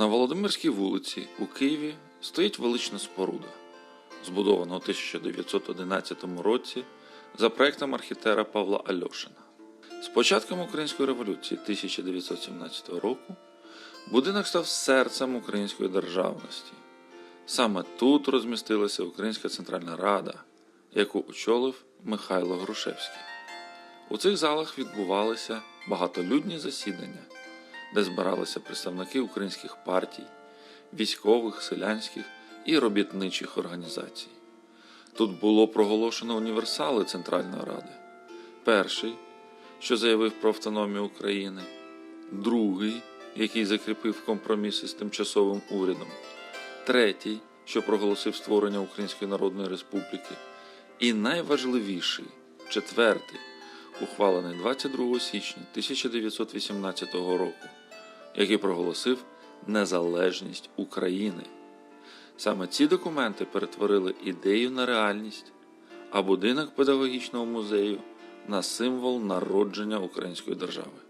На Володимирській вулиці у Києві стоїть велична споруда, збудована у 1911 році за проектом архітектора Павла Альошина. З початком Української революції 1917 року будинок став серцем української державності. Саме тут розмістилася Українська Центральна Рада, яку очолив Михайло Грушевський. У цих залах відбувалися багатолюдні засідання, де збиралися представники українських партій, військових, селянських і робітничих організацій. Тут було проголошено універсали Центральної Ради. Перший, що заявив про автономію України, другий, який закріпив компроміси з тимчасовим урядом, третій, що проголосив створення Української Народної Республіки, і найважливіший, четвертий, ухвалений 22 січня 1918 року, який проголосив незалежність України. Саме ці документи перетворили ідею на реальність, а будинок педагогічного музею на символ народження української держави.